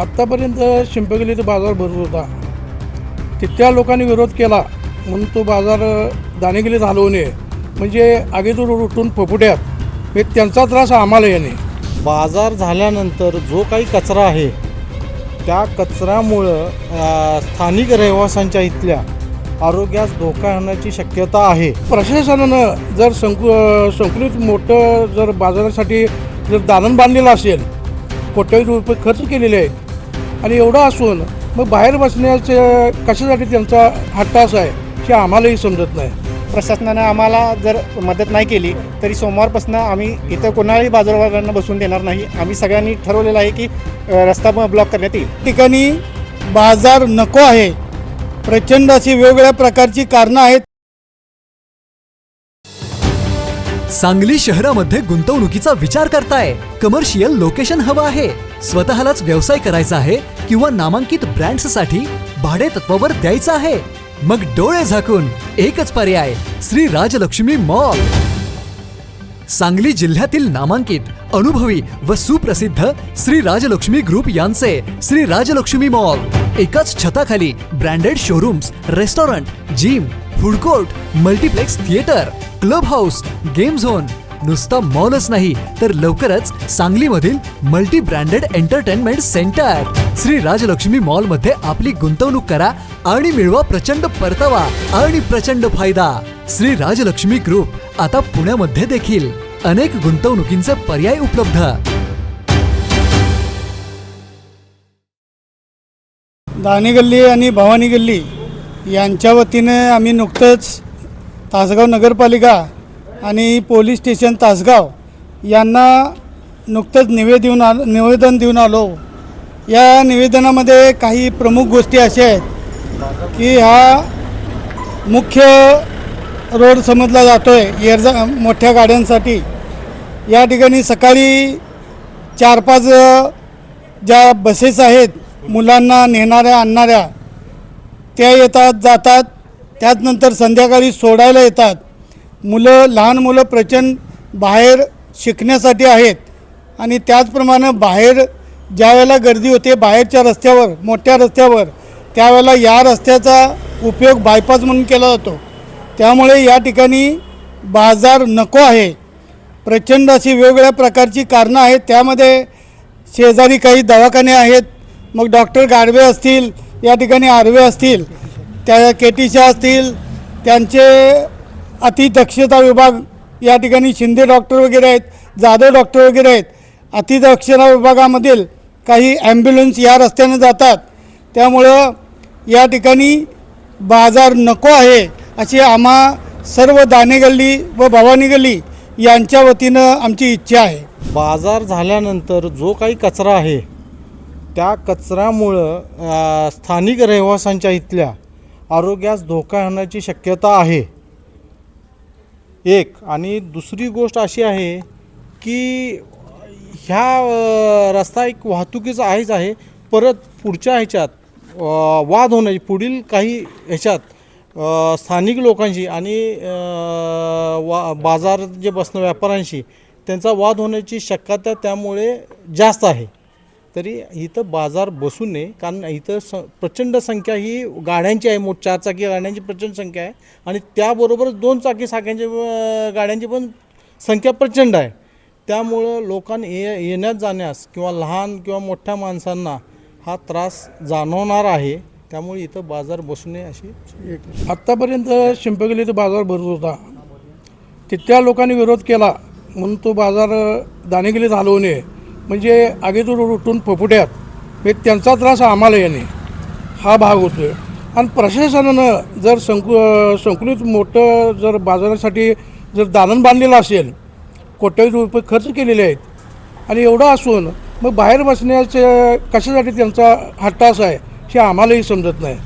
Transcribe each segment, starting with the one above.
आत्तापर्यंत शिंपगली ते बाजार भरत होता. तिथल्या लोकांनी विरोध केला. म्हणून तो बाजार दाणेगिरीत नये. म्हणजे आगीतून उठून फुफुट्यात. हे त्यांचा त्रास आम्हाला येणे बाजार झाल्यानंतर जो काही कचरा आहे त्या कचऱ्यामुळं स्थानिक रहिवाशांच्या इथल्या आरोग्यास धोका येण्याची शक्यता आहे. प्रशासनानं जर संकु संकुलित मोठं जर बाजारासाठी जर दालन बांधलेलं असेल कोट्यावधी रुपये खर्च केलेले आहेत आणि एवढं असून मग बाहेर बसण्याचे कशासाठी त्यांचा हट्ट असा आहे हे आम्हालाही समजत नाही. प्रशासनानं आम्हाला जर मदत नाही केली तरी सोमवारपासून आम्ही इथं कोणालाही बाजारवाल्यांना बसून देणार नाही. आम्ही सगळ्यांनी ठरवलेलं आहे की रस्ता ब्लॉक करण्यात येईल. ठिकाणी बाजार नको आहे. प्रचंड अशी वेगवेगळ्या प्रकारची कारणं आहेत. सांगली शहरामध्ये गुंतवणुकीचा विचार करताय. कमर्शियल लोकेशन हवं आहे. स्वतःलाच व्यवसाय करायचा आहे किंवा नामांकित ब्रँड्ससाठी भाडे तत्वावर द्यायचं आहे? मग डोळे झाकून एकच पर्याय श्री राजलक्ष्मी मॉल. सांगली जिल्ह्यातील नामांकित अनुभवी व सुप्रसिद्ध श्री राजलक्ष्मी ग्रुप यांचे श्री राजलक्ष्मी मॉल. एकाच छताखाली branded showrooms restaurant gym food court multiplex theatre club house game zone नुसता मॉलच नाही तर लवकरच सांगलीमधील multi branded entertainment centre. Shri Rajlakshmi मॉलमध्ये आपली गुंतवणूक करा आणि मिळवा प्रचंड परतावा आणि प्रचंड फायदा. श्री राजलक्ष्मी ग्रुप आता पुण्यामध्ये देखील. अनेक गुंतवणुकींचे पर्याय उपलब्ध. दाणी गल्ली आणि भवानी गल्ली यांच्या वतीने आम्ही नुकतंच तासगाव नगरपालिका आणि पोलीस स्टेशन तासगाव यांना नुकतंच निवेद देऊन निवेदन देऊन आलो. या निवेदनामध्ये काही प्रमुख गोष्टी अशा आहेत की हा मुख्य रोड समजला जातो आहे येरजा मोठ्या गाड्यांसाठी. या ठिकाणी सकाळी चार पाच ज्या बसेस आहेत मुलांना नेणाऱ्या आणणाऱ्या त्या येतात जातात. त्याचनंतर संध्याकाळी सोडायला येतात. मुलं लहान मुलं प्रचंड बाहेर शिकण्यासाठी आहेत. आणि त्याचप्रमाणे बाहेर ज्या वेळेला गर्दी होते बाहेरच्या रस्त्यावर मोठ्या रस्त्यावर त्यावेळेला या रस्त्याचा उपयोग बायपास म्हणून केला जातो. त्यामुळे या ठिकाणी बाजार नको आहे. प्रचंड अशी वेगवेगळ्या प्रकारची कारणं आहेत. त्यामध्ये शेजारी काही दवाखाने आहेत. मग डॉक्टर गाडवे असतील या ठिकाणी आर्वे असतील त्या केटीशा असतील त्यांचे अतिदक्षता विभाग या ठिकाणी शिंदे डॉक्टर वगैरे आहेत जाधव डॉक्टर वगैरे आहेत. अतिदक्षता विभागामधील काही ॲम्ब्युलन्स या रस्त्याने जातात. त्यामुळं या ठिकाणी बाजार नको आहे अशी आम्हा सर्व दाणे गल्ली व भवानी गल्ली यांच्या वतीनं आमची इच्छा आहे. बाजार झाल्यानंतर जो काही कचरा आहे त्या कचऱ्यामुळं स्थानिक रहिवाशांच्या इथल्या आरोग्यास धोका होण्याची शक्यता आहे. एक. आणि दुसरी गोष्ट अशी आहे की ह्या रस्ता एक वाहतुकीचा आहेच आहे. परत पुढच्या ह्याच्यात वाद होण्याची पुढील काही ह्याच्यात स्थानिक लोकांशी आणि वा बाजार जे बसणं व्यापाऱ्यांशी त्यांचा वाद होण्याची शक्यता त्यामुळे जास्त आहे. तरी इथं बाजार बसू नये. कारण इथं स प्रचंड संख्या ही गाड्यांची आहे मोठ चारचाकी गाड्यांची प्रचंड संख्या आहे. आणि त्याबरोबरच दोन चाकी साख्यांची गाड्यांची पण संख्या प्रचंड आहे. त्यामुळं लोकांना ये येण्यात जाण्यास किंवा लहान किंवा मोठ्या माणसांना हा त्रास जाणवणार आहे. त्यामुळे इथं बाजार बसू नये अशी एक आत्तापर्यंत शिंपगली तो बाजार भरत होता. तिथल्या लोकांनी विरोध केला. म्हणून तो बाजार दाणेगिरीत हलवू नये. म्हणजे आगीतून उठून फुफुट्यात हे म्हणजे त्यांचा त्रास आम्हाला येणे हा भाग होतो आहे आणि प्रशासनानं जर संकु संकुलित मोठं जर बाजारासाठी जर दालन बांधलेलं असेल कोट्यावधी रुपये खर्च केलेले आहेत आणि एवढं असून मग बाहेर बसण्याचे कशासाठी त्यांचा हट्टास आहे हे आम्हालाही समजत नाही.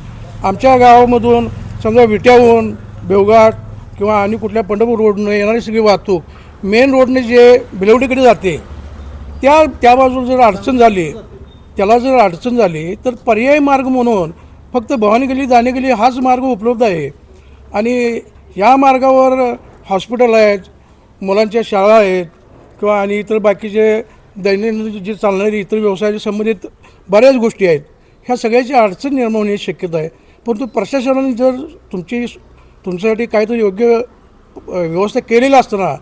आमच्या गावामधून समजा विट्याहून बेवघाट किंवा आणि कुठल्या पंढरपूर रोडनं येणारी सगळी वाहतूक मेन रोडने जे बिलवडीकडे जाते त्या त्या बाजूला जर अडचण झाली त्याला जर अडचण झाली तर पर्यायी मार्ग म्हणून फक्त भवानी गली दाणे गली हाच मार्ग उपलब्ध आहे. आणि या मार्गावर हॉस्पिटल आहेत मुलांच्या शाळा आहेत किंवा आणि इतर बाकीचे दैनंदिन जे चालणारे इतर व्यवसायाशी संबंधित बऱ्याच गोष्टी आहेत ह्या सगळ्याची अडचण निर्माण होण्याची शक्यता आहे. परंतु प्रशासनाने जर तुमची तुमच्यासाठी काहीतरी योग्य व्यवस्था केलेली असताना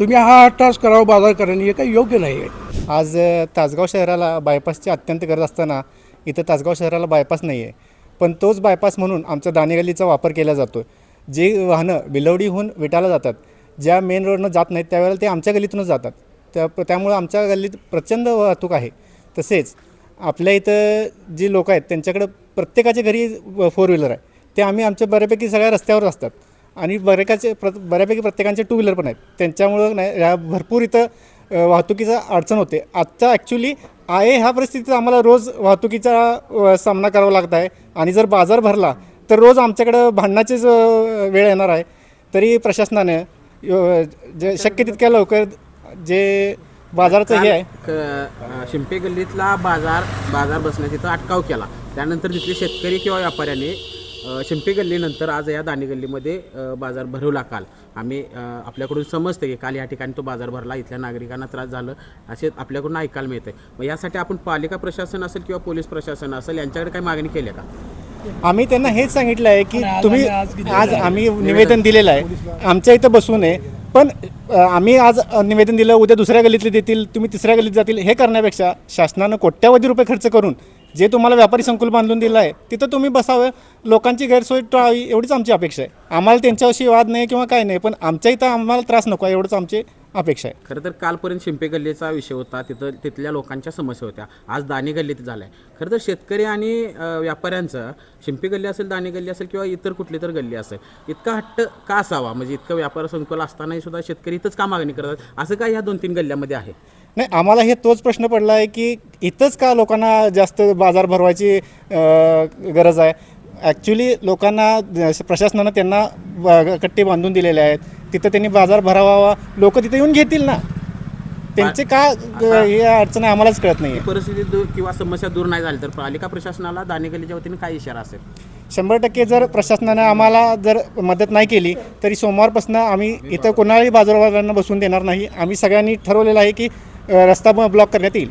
तुम्ही हा तास करावा बाजार हे काही योग्य नाही आहे आज तासगाव शहराला बायपासची अत्यंत गरज असताना इथं तासगाव शहराला बायपास नाही आहे पण तोच बायपास म्हणून आमच्या दाणेगलीचा वापर केला जातो जे वाहनं बिलवडीहून विटाला जातात ज्या मेन रोडनं जात नाहीत त्यावेळेला ते आमच्या गल्लीतूनच जातात. त्या त्यामुळं आमच्या गल्लीत प्रचंड वाहतूक आहे. तसेच आपल्या इथं जी लोक आहेत त्यांच्याकडं प्रत्येकाच्या घरी फोर व्हीलर आहे. ते आम्ही आमच्या बऱ्यापैकी सगळ्या रस्त्यावर असतात. आणि बऱ्याकाचे प्र बऱ्यापैकी प्रत्येकांचे टू व्हीलर पण आहेत. त्यांच्यामुळं नाही ह्या भरपूर इथं वाहतुकीचा अडचण होते. आजचा ॲक्च्युली आहे ह्या परिस्थितीत आम्हाला रोज वाहतुकीचा सामना करावा लागत आहे. आणि जर बाजार भरला तर रोज आमच्याकडं भांडणाचीच वेळ येणार आहे. तरी प्रशासनाने जे शक्य तितक्या लवकर जे बाजाराचं हे आहे. क- शिंपे गल्लीतला बाजार बाजार बसण्यास तिथं अटकाव केला. त्यानंतर तिथले शेतकरी किंवा व्यापाऱ्यांनी शिंपे गल्लीनंतर आज या दाणी गल्लीमध्ये बाजार भरवला काल. आम्ही आपल्याकडून समजते की काल या ठिकाणी तो बाजार भरला इथल्या नागरिकांना त्रास झालं असे आपल्याकडून ऐकायला मिळते मग यासाठी आपण पालिका प्रशासन असेल किंवा पोलीस प्रशासन असेल यांच्याकडे काही मागणी केली आहे का? आम्ही त्यांना हेच सांगितलं आहे की तुम्ही आज आम्ही निवेदन दिलेलं आहे. आमच्या इथं बसू नये. पण आम्ही आज निवेदन दिलं उद्या दुसऱ्या गल्लीतले देतील तुम्ही तिसऱ्या गल्लीत जातील हे करण्यापेक्षा शासनानं कोट्यावधी रुपये खर्च करून जे तुम्हाला व्यापारी संकुल बांधून दिलं आहे तिथं तुम्ही बसावं. लोकांची गैरसोय टाळावी एवढीच आमची अपेक्षा आहे. आम्हाला त्यांच्याविषयी वाद नाही किंवा काय नाही पण आमच्या इथं आम्हाला त्रास नको आहे एवढंच आमची अपेक्षा आहे. खरं तर कालपर्यंत शिंपे गल्लीचा विषय होता तिथं तिथल्या लोकांच्या समस्या होत्या. आज दाणी गल्लीत झालाय. खरं तर शेतकरी आणि व्यापाऱ्यांचं शिंपे गल्ली असेल दाणी गल्ली असेल किंवा इतर कुठली तर गल्ली असेल इतका हट्ट का असावा? म्हणजे इतकं व्यापार संकुल असतानाही सुद्धा शेतकरी इथंच का मागणी करतात? असं काय ह्या दोन तीन गल्ल्यामध्ये आहे? नाही आम्हाला हे तोच प्रश्न पडला आहे की इथंच का लोकांना जास्त बाजार भरवायची गरज आहे? ॲक्च्युली लोकांना प्रशासनानं त्यांना कट्टे बांधून दिलेले आहेत. तिथं त्यांनी बाजार भरावा लोक तिथे येऊन घेतील ना. त्यांचे का हे अडचण आहे आम्हालाच कळत नाही ही परिस्थिती दूर किंवा समस्या दूर नाही झाली तर पालिका प्रशासनाला दाणी गल्लीच्या वतीने काय इशारा असेल? शंभर टक्के जर प्रशासनानं आम्हाला जर मदत नाही केली तरी सोमवारपासून आम्ही इथं कोणालाही बाजारवाल्यांना बसवून देणार नाही. आम्ही सगळ्यांनी ठरवलेलं आहे की अ, रस्ता ब्लॉक करण्यात येईल.